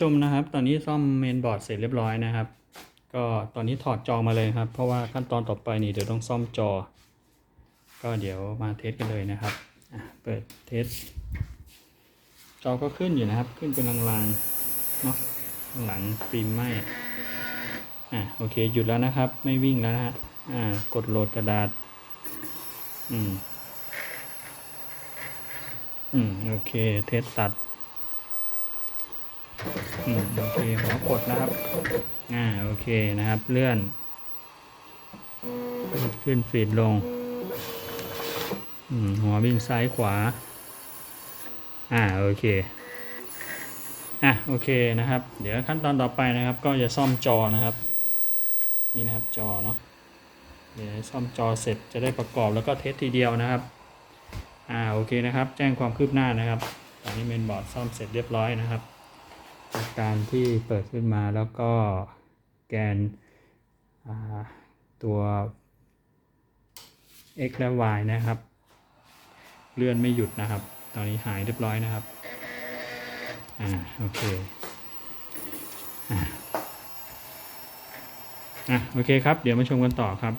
ชมนะครับ ตอนนี้ซ่อมเมนบอร์ดเสร็จเรียบร้อยนะครับ ก็ตอนนี้ถอดจอมาเลยครับ เพราะว่าขั้นตอนต่อไปนี่เดี๋ยวต้องซ่อมจอ ก็เดี๋ยวมาเทสกันเลยนะครับเปิดเทส จอก็ขึ้นอยู่นะครับ ขึ้นเป็นลางๆเนาะหลังฟิล์มไหมอะโอเคหยุดแล้วนะครับ ไม่วิ่งแล้วนะฮะอ่ากดโหลดกระดาษ อืม อืม โอเค เทสตัด อืมโอเคหัวกดนะครับ อ่าโอเคนะครับ เลื่อน ขึ้นฟีดลง อืมหัววิ่งซ้ายขวา อ่าโอเค อะโอเคนะครับ เดี๋ยวขั้นตอนต่อไปนะครับ ก็จะซ่อมจอนะครับ นี่นะครับจอเนาะเดี๋ยวซ่อมจอเสร็จจะได้ประกอบแล้วก็เทสทีเดียวนะครับ อ่าโอเคนะครับ แจ้งความคืบหน้านะครับ ตอนนี้เมนบอร์ดซ่อมเสร็จเรียบร้อยนะครับ จากการที่เปิดขึ้นมาแล้วก็แกนตัว x และ y นะครับ เลื่อนไม่หยุดนะครับ ตอนนี้หายเรียบร้อยนะครับ อ่า โอเค อ่าโอเคครับ เดี๋ยวมาชมกันต่อครับ